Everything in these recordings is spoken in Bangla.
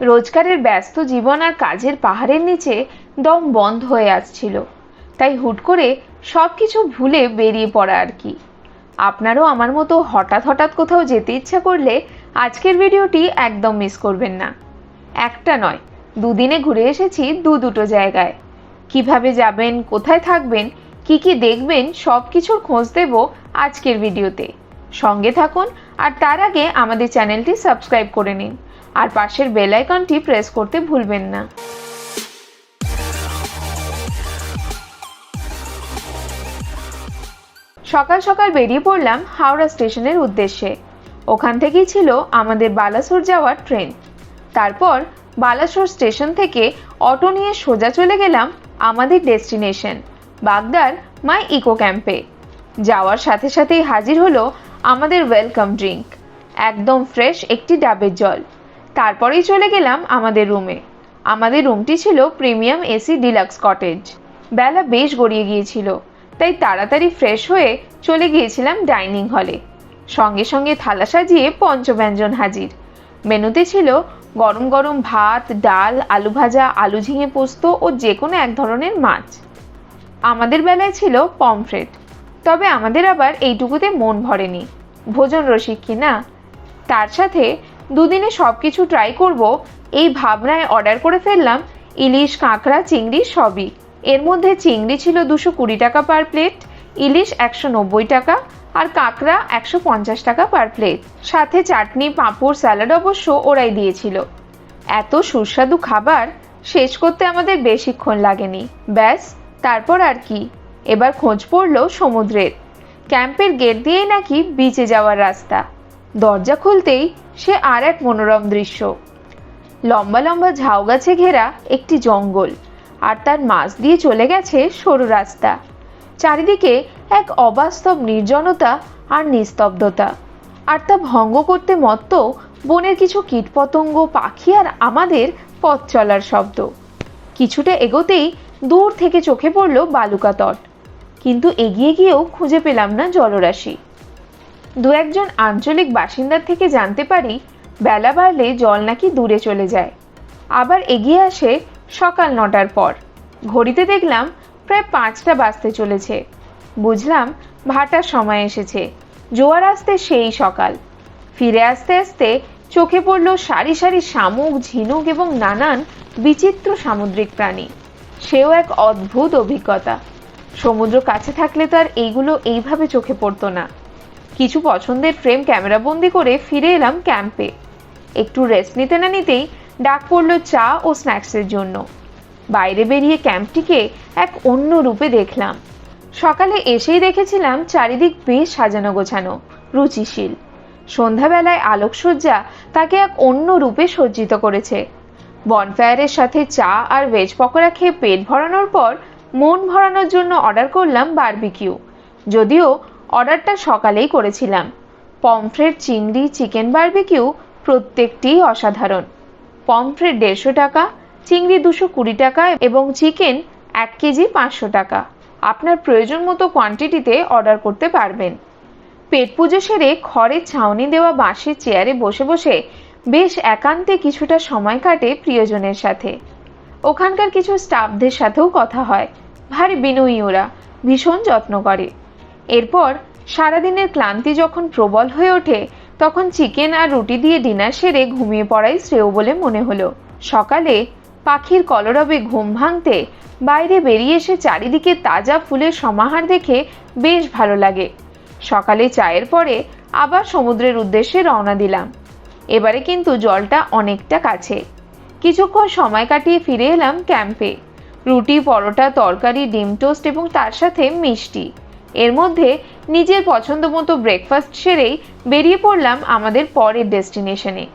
রোজগারের ব্যস্ত জীবন আর কাজের পাহাড়ের নিচে দম বন্ধ হয়ে আসছিল। তাই হুট করে সব কিছু ভুলে বেরিয়ে পড়া আর কি। আপনারও আমার মতো হঠাৎ হঠাৎ কোথাও যেতে ইচ্ছা করলে আজকের ভিডিওটি একদম মিস করবেন না। একটা নয়, দুদিনে ঘুরে এসেছি দু দুটো জায়গায়। কীভাবে যাবেন, কোথায় থাকবেন, কি কি দেখবেন সব কিছুর খোঁজ দেব আজকের ভিডিওতে। সঙ্গে থাকুন আর তার আগে আমাদের চ্যানেলটি সাবস্ক্রাইব করে নিন। আর পাশের বেল আইকনটি প্রেস করতে ভুলবেন না। সকাল সকাল বেরিয়ে পড়লাম হাওড়া স্টেশনের উদ্দেশ্যে। ওখান থেকেই ছিল আমাদের বালাসোর যাওয়ার ট্রেন। তারপর বালাসোর স্টেশন থেকে অটো নিয়ে সোজা চলে গেলাম আমাদের ডেস্টিনেশন, বাগদার মাই ইকো ক্যাম্পে। যাওয়ার সাথে সাথেই হাজির হলো আমাদের ওয়েলকাম ড্রিঙ্ক একদম ফ্রেশ একটি ডাবের জল। তারপরেই চলে গেলাম আমাদের রুমে। আমাদের রুমটি ছিল প্রিমিয়াম এসি ডিলাক্স কটেজ। বেলা বেশ গড়িয়ে গিয়েছিল, তাই তাড়াতাড়ি ফ্রেশ হয়ে চলে গিয়েছিলাম ডাইনিং হলে। সঙ্গে সঙ্গে থালা সাজিয়ে পঞ্চব্যঞ্জন হাজির। মেনুতে ছিল গরম গরম ভাত, ডাল, আলু ভাজা, আলু ঝিঙে পোস্ত ও যে কোনো এক ধরনের মাছ। আমাদের বেলায় ছিল পমফ্রেট, তবে আমাদের আবার এইটুকুতে মন ভরেনি। ভোজন রসিক কি না? তার সাথে দুদিনে সব কিছু ট্রাই করব, এই ভাবনায় অর্ডার করে ফেললাম ইলিশ, কাঁকড়া, চিংড়ি সবই। এর মধ্যে চিংড়ি ছিল দুশো কুড়ি টাকা পার প্লেট ইলিশ একশো নব্বই টাকা আর কাঁকড়া একশো পঞ্চাশ টাকা পার প্লেট সাথে চাটনি, পাঁপড়, স্যালাড অবশ্য ওরাই দিয়েছিল। এত সুস্বাদু খাবার শেষ করতে আমাদের বেশিক্ষণ লাগেনি। ব্যাস, তারপর আর কি? এবার খোঁজ পড়ল সমুদ্রের। ক্যাম্পের গেট দিয়েই নাকি বিচে যাওয়ার রাস্তা। দরজা খুলতেই সে আর এক মনোরম দৃশ্য। লম্বা লম্বা ঝাউ গাছে ঘেরা একটি জঙ্গল, আর তার মাঝ দিয়ে চলে গেছে সরু রাস্তা। চারিদিকে এক অবাস্তব নির্জনতা আর নিস্তব্ধতা। আর তা ভঙ্গ করতে মত্ত বনের কিছু কীটপতঙ্গ, পাখি আর আমাদের পথ চলার শব্দ। কিছুটা এগোতেই দূর থেকে চোখে পড়ল বালুকা তট। কিন্তু এগিয়ে গিয়েও খুঁজে পেলাম না জলরাশি। দু একজন আঞ্চলিক বাসিন্দার থেকে জানতে পারি, বেলা বাড়লে জল নাকি দূরে চলে যায়। আবার এগিয়ে আসে সকাল নটার পর। ঘড়িতে দেখলাম প্রায় পাঁচটা বাজতে চলেছে। বুঝলাম ভাটার সময় এসেছে। জোয়ার আসতে সেই সকাল। ফিরে আসতে আসতে চোখে পড়ল সারি সারি শামুক, ঝিনুক এবং নানান বিচিত্র সামুদ্রিক প্রাণী। সেও এক অদ্ভুত অভিজ্ঞতা। সমুদ্র কাছে থাকলে তো আর এইগুলো এইভাবে চোখে পড়তো না। কিছু পছন্দের ফ্রেম ক্যামেরাবন্দি করে ফিরে এলাম ক্যাম্পে একটু রেস্ট নিতে না নিতেই ডাক পড়ল চা ও স্ন্যাক্সের জন্য। বাইরে বেরিয়ে ক্যাম্পটিকে এক অন্য রূপে দেখলাম। সকালে এসেই দেখেছিলাম চারিদিক বেশ সাজানো গোছানো, রুচিশীল। সন্ধ্যাবেলায় আলোকসজ্জা তাকে এক অন্য রূপে সজ্জিত করেছে। বনফায়ারের সাথে চা আর ভেজ পকোড়া খেয়ে পেট ভরানোর পর মন ভরানোর জন্য অর্ডার করলাম বারবিকিউ যদিও অর্ডারটা সকালেই করেছিলাম। পমফ্রেট চিংড়ি চিকেন বারবিকিউ প্রত্যেকটিই অসাধারণ। পমফ্রেট দেড়শো টাকা, চিংড়ি দুশো কুড়ি টাকা এবং চিকেন এক কেজি পাঁচশো টাকা। আপনার প্রয়োজন মতো কোয়ান্টিটিতে অর্ডার করতে পারবেন। পেট পুজো সেরে খড়ের ছাউনি দেওয়া বাঁশের চেয়ারে বসে বসে বেশ একান্তে কিছুটা সময় কাটে প্রিয়জনের সাথে। ওখানকার কিছু স্টাফদের সাথেও কথা হয়। ভারী বিনয়ী ওরা, ভীষণ যত্ন করে। এরপর সারাদিনের ক্লান্তি যখন প্রবল হয়ে ওঠে, তখন চিকেন আর রুটি দিয়ে ডিনার সেরে ঘুমিয়ে পড়াই শ্রেয় বলে মনে হলো। সকালে পাখির কলরবে ঘুম ভাঙতে বাইরে বেরিয়ে এসে চারিদিকে তাজা ফুলের সমাহার দেখে বেশ ভালো লাগে। সকালে চায়ের পরে আবার সমুদ্রের উদ্দেশ্যে রওনা দিলাম। এবারে কিন্তু জলটা অনেকটা কাছে। কিছুক্ষণ সময় কাটিয়ে ফিরে এলাম ক্যাম্পে। রুটি, পরোটা, তরকারি, ডিম টোস্ট এবং তার সাথে মিষ্টি। এর মধ্যে নিজের পছন্দ মতো ব্রেকফাস্ট সেরেই বেরিয়ে পড়লাম আমাদের পরের ডেস্টিনেশনে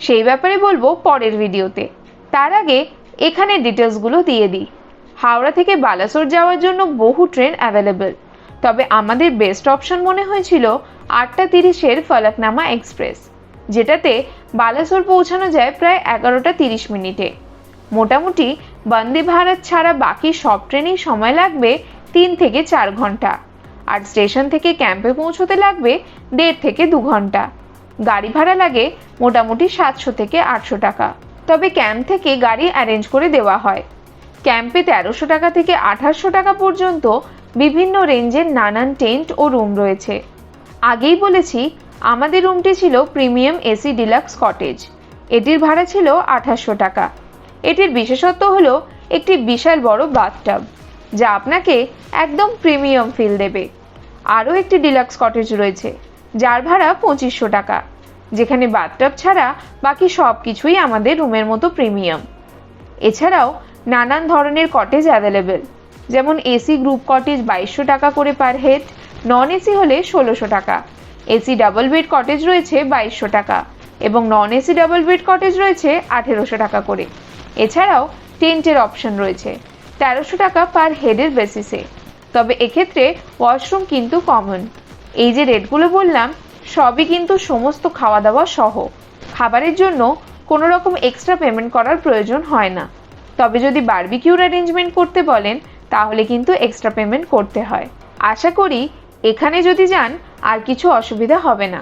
সেই ব্যাপারে বলব পরের ভিডিওতে তার আগে এখানে ডিটেলসগুলো দিয়ে দিই। হাওড়া থেকে বালাসোর যাওয়ার জন্য বহু ট্রেন অ্যাভেলেবেল তবে আমাদের বেস্ট অপশন মনে হয়েছিল আটটা তিরিশের ফলকনামা এক্সপ্রেস যেটাতে বালাসোর পৌঁছানো যায় প্রায় এগারোটা তিরিশ মিনিটে। মোটামুটি বন্দে ভারত ছাড়া বাকি সব ট্রেনেই সময় লাগবে তিন থেকে চার ঘণ্টা। আর স্টেশন থেকে ক্যাম্পে পৌঁছতে লাগবে দেড় থেকে দু ঘণ্টা। গাড়ি ভাড়া লাগে মোটামুটি সাতশো থেকে আটশো টাকা। তবে ক্যাম্প থেকে গাড়ি অ্যারেঞ্জ করে দেওয়া হয়। ক্যাম্পে তেরোশো টাকা থেকে আঠাশশো টাকা পর্যন্ত বিভিন্ন রেঞ্জের নানান টেন্ট ও রুম রয়েছে। আগেই বলেছি, আমাদের রুমটি ছিল প্রিমিয়াম এসি ডিলাক্স কটেজ। এটির ভাড়া ছিল আঠাশশো টাকা। এটির বিশেষত্ব হলো একটি বিশাল বড় বাথটাব যা আপনাকে একদম প্রিমিয়াম ফিল দেবে। আরও একটি ডিলাক্স কটেজ রয়েছে, যার ভাড়া পঁচিশশো টাকা, যেখানে বাথটাব ছাড়া বাকি সব কিছুই আমাদের রুমের মতো প্রিমিয়াম এছাড়াও নানান ধরনের কটেজ অ্যাভেলেবেল যেমন এসি গ্রুপ কটেজ বাইশশো টাকা করে পার হেড নন এসি হলে ষোলোশো টাকা এসি ডাবল বেড কটেজ রয়েছে বাইশশো টাকা, এবং non AC double bed cottage রয়েছে আঠেরোশো টাকা করে। এছাড়াও টেন্টের অপশন রয়েছে, তেরোশো টাকা পার হেডের বেসিসে তবে এক্ষেত্রে ওয়াশরুম কিন্তু কমন। এই যে রেটগুলো বললাম, সবই কিন্তু সমস্ত খাওয়া দাওয়া সহ। খাবারের জন্য কোনো রকম এক্সট্রা পেমেন্ট করার প্রয়োজন হয় না। তবে যদি বারবিকিউর অ্যারেঞ্জমেন্ট করতে বলেন, তাহলে কিন্তু এক্সট্রা পেমেন্ট করতে হয়। আশা করি এখানে যদি যান, আর কিছু অসুবিধা হবে না।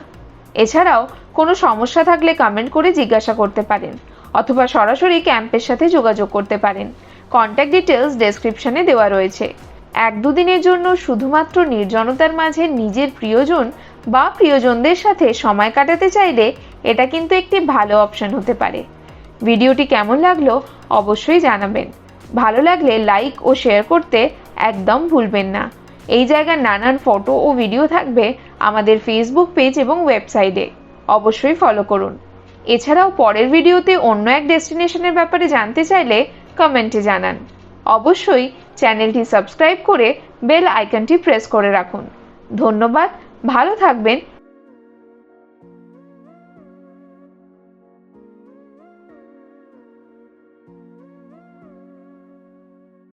এছাড়াও কোনো সমস্যা থাকলে কমেন্ট করে জিজ্ঞাসা করতে পারেন, অথবা সরাসরি ক্যাম্পের সাথে যোগাযোগ করতে পারেন। কন্ট্যাক্ট ডিটেলস ডেসক্রিপশনে দেওয়া রয়েছে। এক দুদিনের জন্য শুধুমাত্র নির্জনতার মাঝে নিজের প্রিয়জন বা প্রিয়জনদের সাথে সময় কাটাতে চাইলে এটা কিন্তু একটি ভালো অপশন হতে পারে। ভিডিওটি কেমন লাগল অবশ্যই জানাবেন। ভালো লাগলে লাইক ও শেয়ার করতে একদম ভুলবেন না। এই জায়গার নানান ফটো ও ভিডিও থাকবে আমাদের ফেসবুক পেজ এবং ওয়েবসাইটে অবশ্যই ফলো করুন। এছাড়াও পরের ভিডিওতে অন্য এক ডেস্টিনেশনের ব্যাপারে জানতে চাইলে কমেন্টে জানান। অবশ্যই চ্যানেলটি সাবস্ক্রাইব করে বেল আইকনটি প্রেস করে রাখুন। ধন্যবাদ ভালো থাকবেন